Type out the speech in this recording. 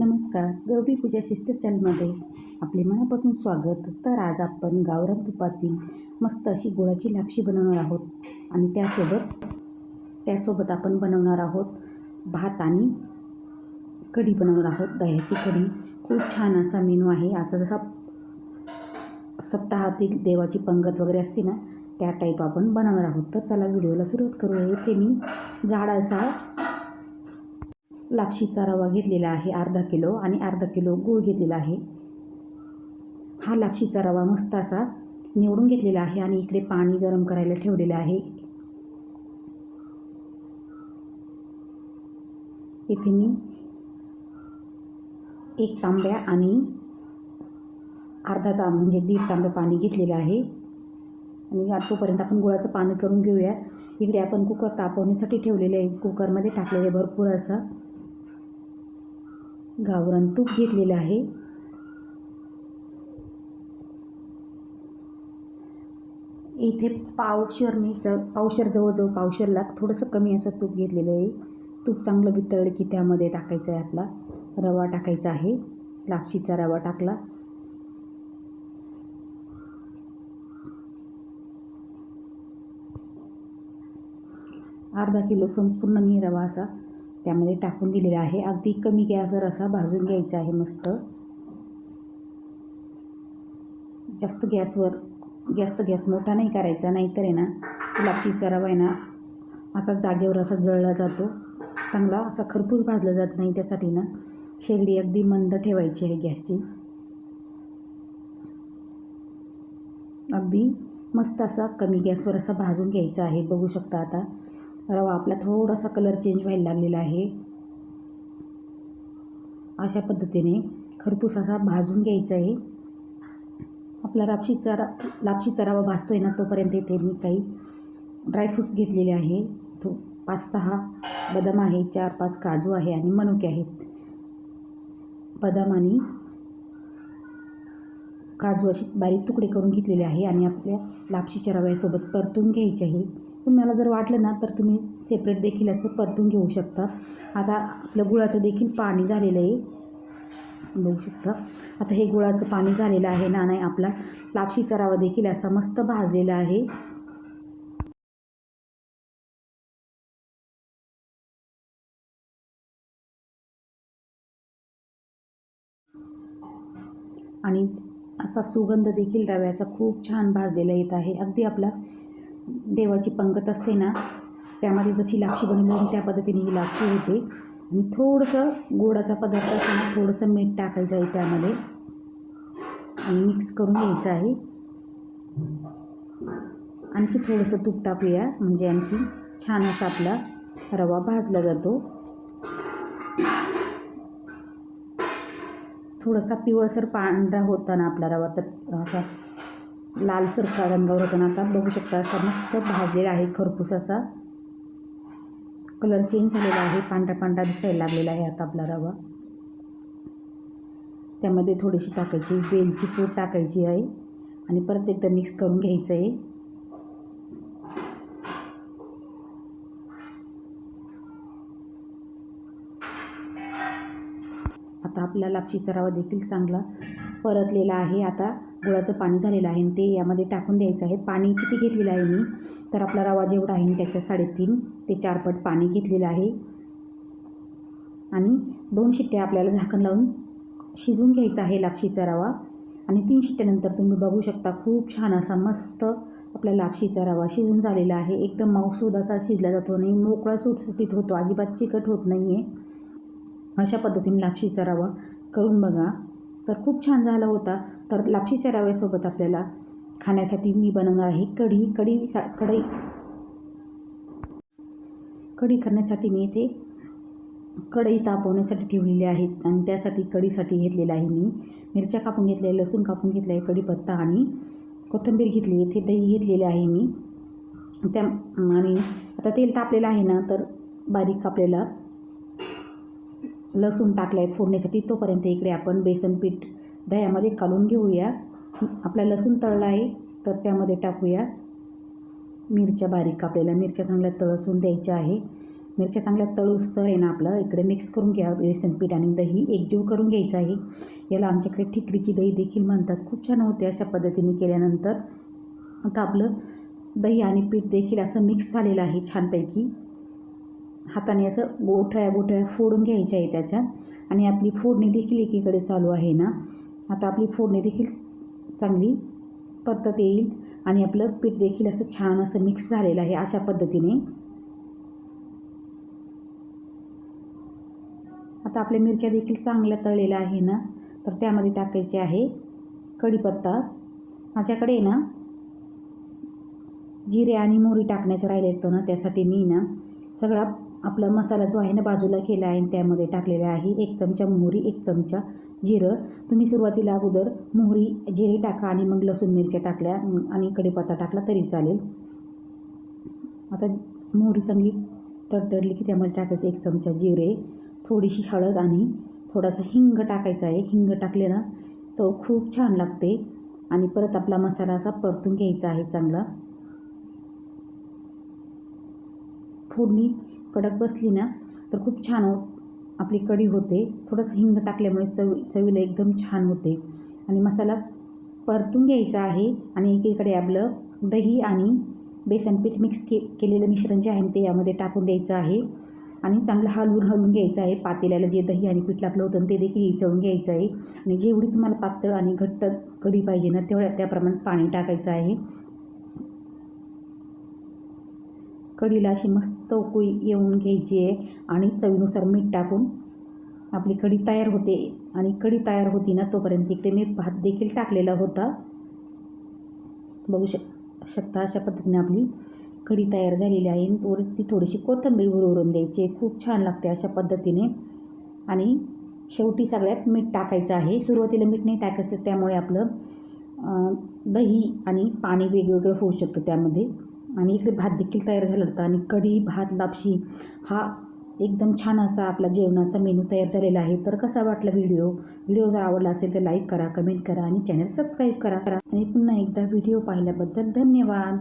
नमस्कार. गौरी पूजा शिस्त चॅनलमध्ये आपले मनापासून स्वागत. तर आज आपण गावरान तुपातील मस्त अशी गुळाची लापशी बनवणार आहोत. आणि त्यासोबत त्यासोबत आपण बनवणार आहोत भात आणि कढी बनवणार आहोत. दह्याची कढी. खूप छान असा मेनू आहे. आजचा जसा सप्ताहातील देवाची पंगत वगैरे असते ना त्या टाईप आपण बनवणार आहोत. तर चला व्हिडिओला सुरुवात करूया. इथे मी जाड असा लापशीचा रवा घेतलेला आहे अर्धा किलो आणि अर्धा किलो गूळ घेतलेला आहे. हा लापशीचा रवा मस्त असा निवडून घेतलेला आहे आणि इकडे पाणी गरम करायला ठेवलेलं आहे. इथे मी एक तांब्या आणि अर्धा तांब म्हणजे दीड तांब्या पाणी घेतलेलं आहे. आणि तोपर्यंत आपण गुळाचं पाणी करून घेऊया. इकडे आपण कुकर तापवण्यासाठी ठेवलेले आहे. कुकरमध्ये टाकलेले भरपूर असा. गावरान तूप घेतलेलं आहे. इथे पावशर मी ज पावशर जवळजवळ पावशरला थोडंसं कमी असं तूप घेतलेलं आहे. तूप चांगलं वितळलं की त्यामध्ये टाकायचं आहे आपला. रवा टाकायचा आहे. लापशीचा रवा टाकला. अर्धा किलो संपूर्ण मी रवा असा त्यामध्ये टाकून दिलेला आहे. अगदी कमी गॅसवर असा भाजून घ्यायचा आहे मस्त. जास्त गॅसवर जास्त गॅस मोठा नाही करायचा नाहीतर आहे ना गुलाबची रवा आहे ना असा जागेवर असा जळला जातो. चांगला असा खरपूस भाजला जात नाही त्यासाठी ना. शेगडी अगदी मंद ठेवायची आहे गॅसची. अगदी मस्त असा कमी गॅसवर असा भाजून घ्यायचा आहे. बघू शकता आता. रवा आपला थोडासा कलर चेंज व्हायला लागलेला आहे. अशा पद्धतीने खरपूस असा भाजून घ्यायचा आहे. आपला रापशीचा रा लापशीचा रवा भाजतो आहे ना तोपर्यंत इथे मी काही ड्रायफ्रूट्स घेतलेले आहे. तो पाच सहा बदाम आहे चार पाच काजू आहे आणि मनुके आहेत. बदाम आणि काजू असे बारीक तुकडे करून घेतलेले आहे आणि आपल्या लापशीच्या रव्यासोबत परतून घ्यायचे आहे. तुम्हाला जर वाटलं ना तर तुम्ही सेपरेट देखील असं परतून घेऊ शकता. आता आपलं गुळाचं देखील पाणी झालेलं आहे. बघू शकता. आता हे गुळाचं पाणी झालेलं आहे ना नाही आपला लापशीचा रवा देखील असा मस्त भाजलेला आहे. आणि असा सुगंध देखील रव्याचा खूप छान भाजलेला येत आहे. अगदी आपला देवाची पंगत असते ना त्यामध्ये जशी लापशी बनवली त्या पद्धतीने ही लापशी होते. आणि थोडंसं गोडाचा पदार्थ असताना थोडंसं मीठ टाकायचं आहे त्यामध्ये. आणि मिक्स करून घ्यायचं आहे. आणखी थोडंसं तूप टाकूया म्हणजे आणखी छान असा आपला रवा भाजला जातो. थोडासा पिवळसर पांढरा होता ना आपला रवा तर असा रंगावर होता आता बघू शकता असा मस्त भाजलेला आहे खरपूस असा. कलर चेंज झालेला आहे. पांढरा पांढरा दिसायला लागलेला आहे आता आपला रवा. त्यामध्ये थोडीशी टाकायची वेलची पूड टाकायची आहे. आणि परत एकदा मिक्स करून घ्यायचं आहे आता आपला लापशीचा रवा देखील चांगला परतलेला आहे. आता गुळाचं पाणी झालेलं आहे आणि ते यामध्ये टाकून द्यायचं आहे. पाणी किती घेतलेलं आहे मी? तर आपला रवा जेवढा आहे त्याच्या साडेतीन ते चार पट पाणी घेतलेलं आहे. आणि दोन शिट्ट्या आपल्याला झाकण लावून शिजून घ्यायचा आहे लापशीचा रवा आणि तीन शिट्ट्यानंतर तुम्ही बघू शकता खूप छान असा मस्त आपला लापशीचा रवा शिजून झालेला आहे. एकदम मऊसूद असा शिजला जातो नाही मोकळा सुटसुटीत होतो. अजिबात चिकट होत नाही आहे अशा पद्धतीने लापशीचा रवा करून बघा. तर खूप छान झाला होता. तर लापशीच्या रव्यासोबत आपल्याला खाण्यासाठी मी बनवणार आहे कढी. कढी सा कढई. कढी करण्यासाठी मी इथे कढई तापवण्यासाठी ठेवलेली आहे आणि त्यासाठी कढीसाठी घेतलेलं आहे मी. मिरच्या कापून घेतल्या लसूण कापून घेतलं आहे कढीपत्ता आणि कोथिंबीर घेतली. इथे दही घेतलेले आहे मी. त्या आणि आता तेल तापलेलं आहे ना तर बारीक कापलेला लसूण टाकला आहे फोडण्यासाठी तोपर्यंत इकडे आपण बेसन पीठ दह्यामध्ये काढून घेऊया. आपला लसूण तळला आहे तर त्यामध्ये टाकूया. मिरच्या बारीक कापलेल्या मिरच्या चांगल्या तळसून द्यायच्या आहे. मिरच्या चांगल्या तळूस्तर आहे ना आपलं इकडे मिक्स करून घ्या बेसन पीठ आणि दही. एकजीव करून घ्यायचं आहे. याला आमच्याकडे ठिकरीची दही देखील म्हणतात. खूप छान होते अशा पद्धतीने केल्यानंतर. आता आपलं दही आणि पीठ देखील असं मिक्स झालेलं आहे छानपैकी. हाताने असं गोठळ्या गोठळ्या फोडून घ्यायच्या आहे त्याच्यात. आणि आपली फोडणी देखील एकीकडे चालू आहे ना. आता आपली फोडणी देखील चांगली परतत येईल. आणि आपलं पीठ देखील असं छान असं मिक्स झालेलं आहे अशा पद्धतीने. आता आपल्या मिरच्या देखील चांगल्या तळलेल्या आहे ना. तर त्यामध्ये टाकायचे आहे कढीपत्ता. माझ्याकडे ना जिरे आणि मोहरी टाकण्याचं राहिलं होतं ना त्यासाठी मी ना सगळा आपला मसाला जो आहे ना बाजूला केला आहे त्यामध्ये टाकलेला आहे एक चमचा मोहरी एक चमचा जिरं. तुम्ही सुरुवातीला अगोदर मोहरी जिरे टाका आणि मग लसूण मिरच्या टाकल्या आणि कढीपत्ता टाकला तरी चालेल. आता मोहरी चांगली तडतडली की त्यामध्ये टाकायचं एक चमचा जिरे थोडीशी हळद आणि थोडासा हिंग टाकायचा आहे. हिंग टाकले ना चव खूप छान लागते आणि परत आपला मसाला असा परतून घ्यायचा आहे चांगला. फोडणी कडक बसली ना तर खूप छान हो आपली कढी होते. थोडंसं हिंग टाकल्यामुळे चव चवीला एकदम छान होते. आणि मसाला परतून घ्यायचा आहे आणि एकीकडे आपलं दही आणि बेसन पीठ मिक्स के केलेलं मिश्रण जे आहे ते यामध्ये टाकून द्यायचं आहे. आणि चांगलं हलवून हलवून घ्यायचं आहे. पातेल्याला जे दही आणि पीठ लागलं होतं ते देखील इचवून घ्यायचं आहे. आणि जेवढी तुम्हाला पातळ आणि घट्ट कढी पाहिजे ना तेवढ्या त्याप्रमाणे पाणी टाकायचं आहे. कढीला अशी मस्त उकळी येऊन घ्यायची आहे. आणि चवीनुसार मीठ टाकून आपली कढी तयार होते. आणि कढी तयार होती ना तोपर्यंत इकडे मी भात देखील टाकलेला होता. बघू शक शकता अशा पद्धतीने आपली कढी तयार झालेली आहे. वरती थोडीशी कोथिंबीर उरवरून द्यायची खूप छान लागते अशा पद्धतीने. आणि शेवटी सगळ्यात मीठ टाकायचं आहे. सुरुवातीला मीठ नाही टाकायचं त्यामुळे आपलं दही आणि पाणी वेगवेगळं होऊ शकतं त्यामध्ये. आणि इकडे भात देखील तयार झाला होता. आणि कढी भात लापशी हा एकदम छान असा आपला जेवणाचा मेनू तयार झालेला आहे. तर कसा वाटला व्हिडिओ व्हिडिओ जर आवडला असेल तर लाईक करा कमेंट करा आणि चॅनल सबस्क्राईब करा. करा आणि पुन्हा एकदा व्हिडिओ पाहिल्याबद्दल धन्यवाद.